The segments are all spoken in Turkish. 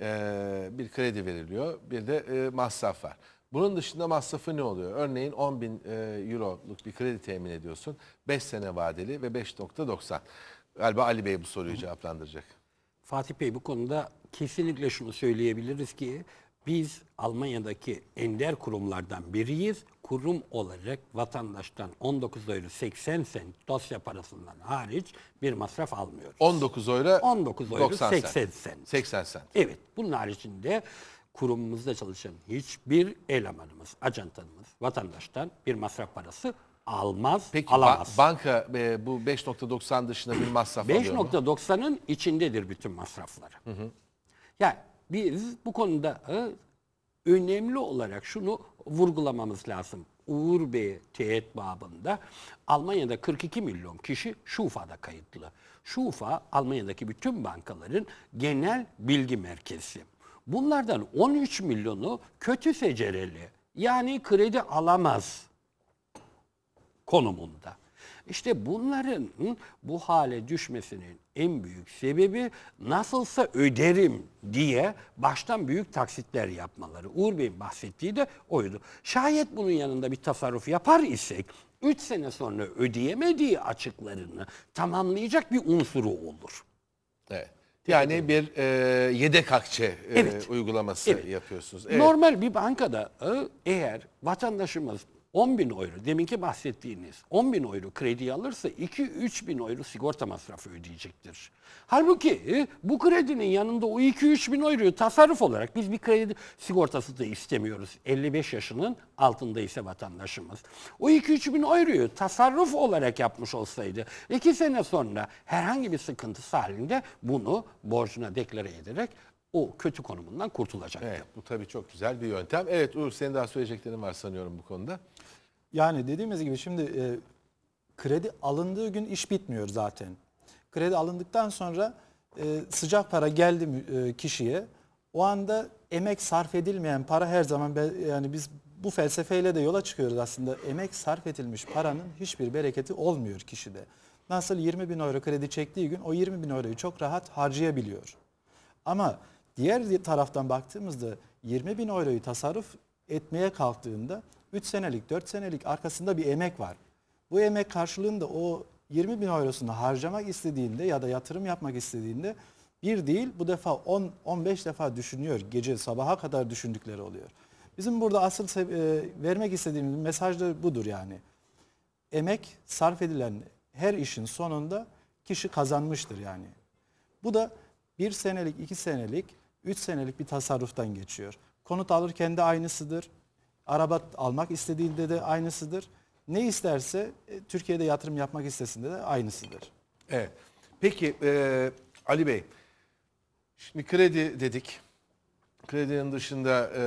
e, bir kredi veriliyor, bir de e, masraf var. Bunun dışında masrafı ne oluyor? Örneğin 10 bin e, euroluk bir kredi temin ediyorsun. 5 sene vadeli ve 5.90. Galiba Ali Bey bu soruyu cevaplandıracak. Fatih Bey bu konuda kesinlikle şunu söyleyebiliriz ki biz Almanya'daki ender kurumlardan biriyiz. Kurum olarak vatandaştan 19 euro 80 sent dosya parasından hariç bir masraf almıyoruz. 19 euro 19 euro 90 80 sent. sent. 80 sent. Evet, bunun haricinde kurumumuzda çalışan hiçbir elemanımız, ajantanımız vatandaştan bir masraf parası almaz, Peki ba- alamaz. banka e, bu 5.90 dışında bir masraf alıyor mu? 5.90'ın içindedir bütün masrafları. Yani biz bu konuda önemli olarak şunu vurgulamamız lazım. Uğur Bey teyit babında Almanya'da 42 milyon kişi Şufa'da kayıtlı. Şufa Almanya'daki bütün bankaların genel bilgi merkezi. Bunlardan 13 milyonu kötü secereli yani kredi alamaz konumunda. İşte bunların bu hale düşmesinin en büyük sebebi nasılsa öderim diye baştan büyük taksitler yapmaları. Uğur Bey'in bahsettiği de oydu. Şayet bunun yanında bir tasarruf yapar isek 3 sene sonra ödeyemediği açıklarını tamamlayacak bir unsuru olur. Evet. Yani bir e, yedek akçe e, Evet. uygulaması Evet. yapıyorsunuz. Evet. Normal bir bankada e, eğer vatandaşımız 10 bin euro, deminki bahsettiğiniz 10 bin euro kredi alırsa 2-3 bin euro sigorta masrafı ödeyecektir. Halbuki e, bu kredinin yanında o 2-3 bin euroyu tasarruf olarak biz bir kredi sigortası da istemiyoruz. 55 yaşının altında ise vatandaşımız. O 2-3 bin euroyu tasarruf olarak yapmış olsaydı 2 sene sonra herhangi bir sıkıntısı halinde bunu borcuna deklare ederek o kötü konumundan kurtulacaktı. Evet, bu tabii çok güzel bir yöntem. Evet Uğur senin daha söyleyeceklerin var sanıyorum bu konuda. Yani dediğimiz gibi şimdi e, kredi alındığı gün iş bitmiyor zaten. Kredi alındıktan sonra e, sıcak para geldi e, kişiye. O anda emek sarf edilmeyen para her zaman be- yani biz bu felsefeyle de yola çıkıyoruz aslında. Emek sarf edilmiş paranın hiçbir bereketi olmuyor kişide. Nasıl 20 bin euro kredi çektiği gün o 20 bin euroyu çok rahat harcayabiliyor. Ama diğer taraftan baktığımızda 20 bin euroyu tasarruf etmeye kalktığında 3 senelik 4 senelik arkasında bir emek var. Bu emek karşılığında o 20 bin eurosunu harcamak istediğinde ya da yatırım yapmak istediğinde bir değil bu defa 10-15 defa düşünüyor. Gece sabaha kadar düşündükleri oluyor. Bizim burada asıl e, vermek istediğimiz mesaj da budur yani. Emek sarf edilen her işin sonunda kişi kazanmıştır yani. Bu da bir senelik, iki senelik, üç senelik bir tasarruftan geçiyor. Konut alırken de aynısıdır. Araba almak istediğinde de aynısıdır. Ne isterse e, Türkiye'de yatırım yapmak istesinde de aynısıdır. Evet. Peki e, Ali Bey, şimdi kredi dedik. Kredinin dışında e,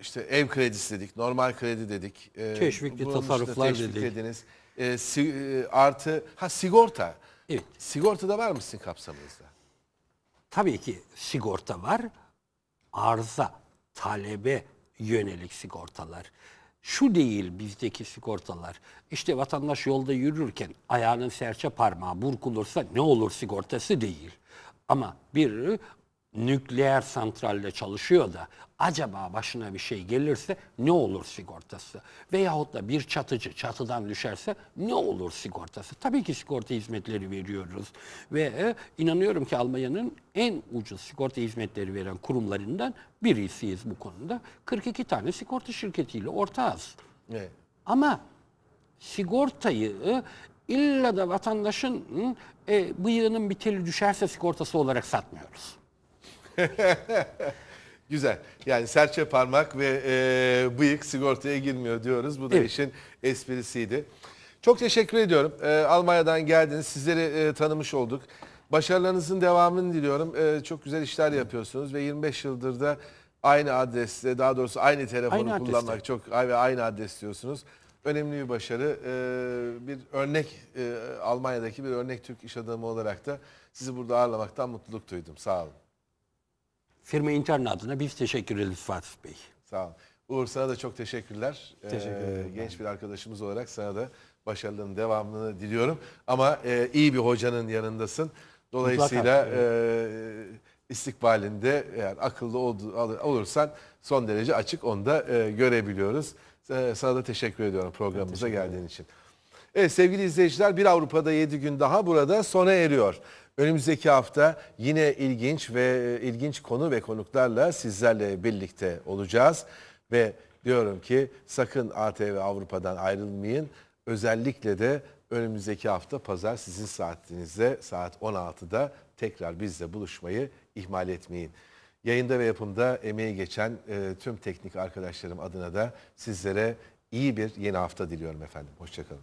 işte ev kredisi dedik, normal kredi dedik. E, Teşvikli bunun dışında tasarruflar teşvik dedik. dediniz. E, si- e, artı, ha sigorta. Evet. Sigorta da var mı sizin kapsamınızda? Tabii ki sigorta var. Arıza, talebe yönelik sigortalar. Şu değil bizdeki sigortalar. İşte vatandaş yolda yürürken ayağının serçe parmağı burkulursa ne olur sigortası değil. Ama bir nükleer santralde çalışıyor da acaba başına bir şey gelirse ne olur sigortası? Veyahut da bir çatıcı çatıdan düşerse ne olur sigortası? Tabii ki sigorta hizmetleri veriyoruz ve e, inanıyorum ki Almanya'nın en ucuz sigorta hizmetleri veren kurumlarından birisiyiz bu konuda. 42 tane sigorta şirketiyle ortağız. Evet. Ama sigortayı e, illa da vatandaşın e, bıyığının bir teli düşerse sigortası olarak satmıyoruz. Güzel. Yani serçe parmak ve e, bıyık sigortaya girmiyor diyoruz. Bu da Evet. işin esprisiydi. Çok teşekkür ediyorum. E, Almanya'dan geldiniz. Sizleri e, tanımış olduk. Başarılarınızın devamını diliyorum. E, çok güzel işler yapıyorsunuz ve 25 yıldır da aynı adreste, daha doğrusu aynı telefonu Aynı adreste. kullanmak çok ve aynı adres diyorsunuz. Önemli bir başarı. E, bir örnek e, Almanya'daki bir örnek Türk iş adamı olarak da sizi burada ağırlamaktan mutluluk duydum. Sağ olun. Firma intern adına biz teşekkür ederiz Fatih Bey. Sağ ol. Uğur sana da çok teşekkürler. Teşekkür Ee, ederim ben Genç bir arkadaşımız olarak sana da başarıların devamını diliyorum. Ama e, iyi bir hocanın yanındasın. Dolayısıyla Mutlaka, e, istikbalinde eğer akıllı al- olursan son derece açık onu da e, görebiliyoruz. E, sana da teşekkür ediyorum programımıza geldiğin için. Evet sevgili izleyiciler bir Avrupa'da 7 gün daha burada sona eriyor. Önümüzdeki hafta yine ilginç ve e, ilginç konu ve konuklarla sizlerle birlikte olacağız. Ve diyorum ki sakın ATV Avrupa'dan ayrılmayın. Özellikle de önümüzdeki hafta pazar sizin saatinizde saat 16'da tekrar bizle buluşmayı ihmal etmeyin. Yayında ve yapımda emeği geçen e, tüm teknik arkadaşlarım adına da sizlere iyi bir yeni hafta diliyorum efendim. Hoşçakalın.